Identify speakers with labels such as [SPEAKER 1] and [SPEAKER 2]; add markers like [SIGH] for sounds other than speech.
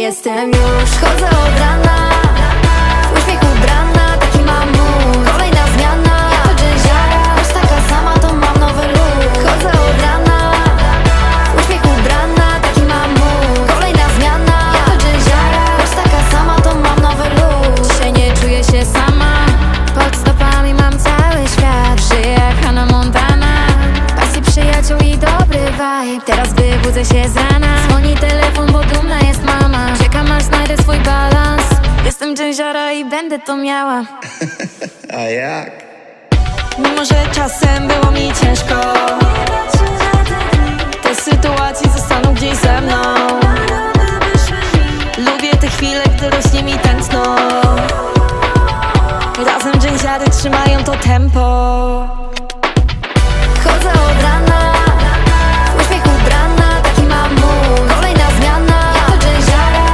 [SPEAKER 1] Jestem już, chodzę od rana. W uśmiechu ubrana, taki mam mód Kolejna zmiana, ja to dżęziara Już taka sama, to mam nowy look. Chodzę od rana. W uśmiechu ubrana, taki mam mód Kolejna zmiana, ja to dżęziara Już taka sama, to mam nowy look. Dzisiaj nie czuję się sama. Pod stopami mam cały świat. Żyję jak Hannah Montana. Pasji przyjaciół i dobry vibe. Teraz wybudzę się z rana mam i będę to miała. [LAUGHS]
[SPEAKER 2] A jak?
[SPEAKER 1] Mimo, że czasem było mi ciężko Te sytuacje zostaną gdzieś ze mną. Lubię te chwile, gdy rośnie mi tętno. Razem dzień trzymają to tempo.